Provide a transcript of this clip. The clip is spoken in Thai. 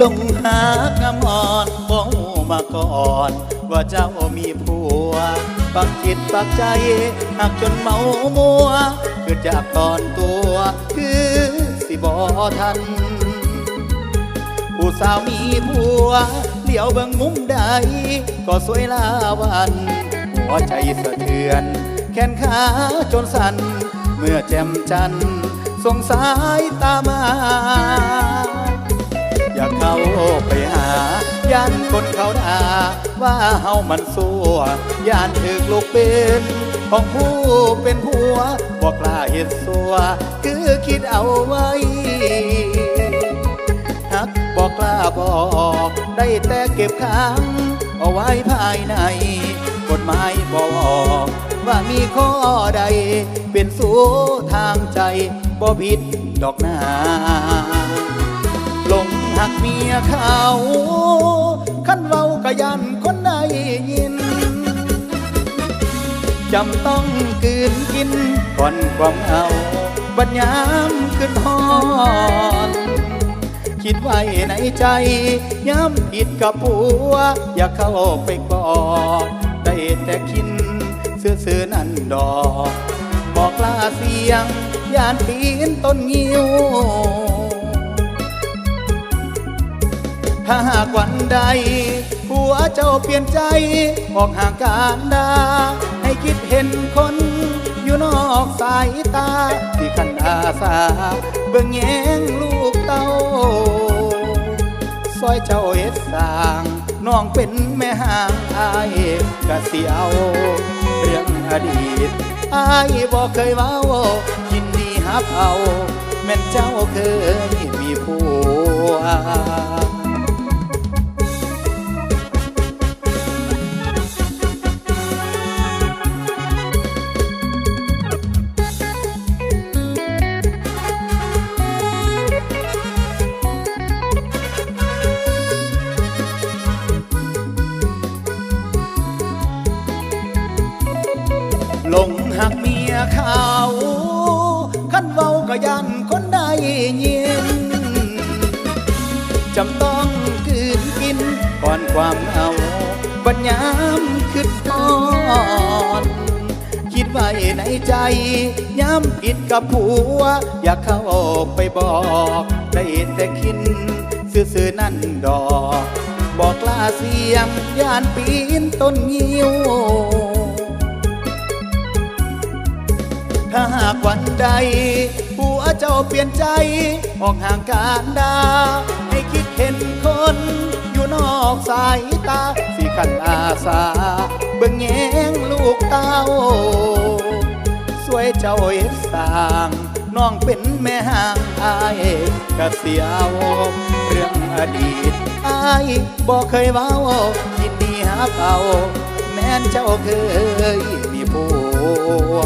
ลงหากำอ่อนบ่งมาก่อน ว่าเจ้ามีผัว ปักจิดปักใจหักจนเมามัวคือจากตอนตัว คือสิบอทัน ผู้สาวมีผัวเดี๋ยวเบิ่งมุมใด ก็สวยลาวันหัวใจสะเทือน แขนขาจนสั่น เมื่อแจ่มจันทร์สงสายตามา ย่านคนเขาด่าว่าเฮามันสัวย่านถึกลูกเป็นของผู้เป็นผัวบอกล้าเห็ดสัวคือคิดเอาไว้ฮักบอกล้าบอกได้แต่เก็บค้างเอาไว้ภายใน กฎหมายบอกว่ามีข้อใด เป็นสู้ทางใจบ่ผิดดอกหนา หักเมียเขาขันเว้ากะยันคนใดยิน จำต้องกืนกินก่อนความเอาบัญยามขึ้นหอนคิดไว้ในใจ ย้ำผิดกับผัว อย่าเข้าไปกอดได้แต่คินซื่อๆนั่นดอก บอกลาเสียง ยานปีนต้นงิ้ว ถ้าหากวันใดผัวเจ้าเปลี่ยนใจ ออกห่างการดา ให้คิดเห็นคน อยู่นอกสายตา ที่ขันอาสา เบิ่งแยงลูกเต้าซอยเจ้าเฮ็ดสาง น้องเป็นแม่ห่างอายกะสิเอาเรื่องอดีตอายบอกเคยเว้ายินดีฮับเอาแม่นเจ้าเคยมีผัว หักเมียเขาขันเว้าก็ยันคนได้ยินจำต้องกืนกินก่อนความเอาบัญยามคิดทอนคิดไว้ในใจย้ำผิดกับผัว อยากเข้าไปบอก ได้แต่คินซื่อๆนั่นดอก บอกลาเสียงย่านปีนต้นงิ้ว ถ้าหากวันใดผัวเจ้าเปลี่ยนใจ ออกห่างการดา ให้คิดเห็นคน อยู่นอกสายตาสิขันอาสา เบิ่งแยงลูกเต้า สวยเจ้าเอ็ดสร้างน้องเป็นแม่ห่างอายกะเสียวเรื่องอดีตอายบอกเคยเว้ายินดีหาเป่าแม้นเจ้าเคยมีผัว